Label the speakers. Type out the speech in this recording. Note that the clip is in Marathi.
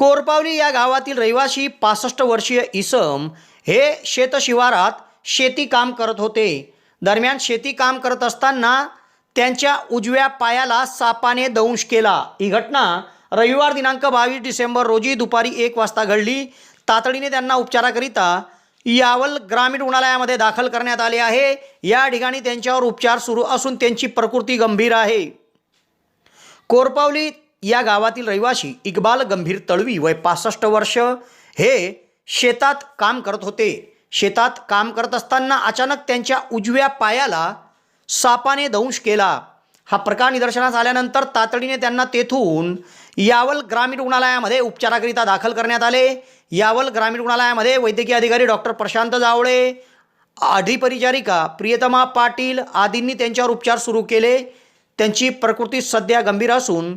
Speaker 1: कोरपावली या गावातील रहिवासी पासष्ट वर्षीय इसम हे शेतशिवारात शेती काम करत होते. दरम्यान शेती काम करत असताना त्यांच्या उजव्या पायाला सापाने दंश केला. ही घटना रविवार दिनांक बावीस डिसेंबर रोजी दुपारी एक वाजता घडली. तातडीने त्यांना उपचाराकरिता यावल ग्रामीण रुग्णालयामध्ये दाखल करण्यात आले आहे. या ठिकाणी त्यांच्यावर उपचार सुरू असून त्यांची प्रकृती गंभीर आहे. कोरपावली या गावातील रहिवासी इक्बाल गंभीर तळवी वय पासष्ट वर्ष. हे शेतात काम करत होते. शेतात काम करत असताना अचानक त्यांच्या उजव्या पायाला सापाने दंश केला. हा प्रकार निदर्शनास आल्यानंतर तातडीने त्यांना तेथून यावल ग्रामीण रुग्णालयामध्ये उपचाराकरिता दाखल करण्यात आले. यावल ग्रामीण रुग्णालयामध्ये वैद्यकीय अधिकारी डॉक्टर प्रशांत जावळे आधी परिचारिका प्रियतमा पाटील आदींनी त्यांच्यावर उपचार सुरू केले. त्यांची प्रकृती सध्या गंभीर असून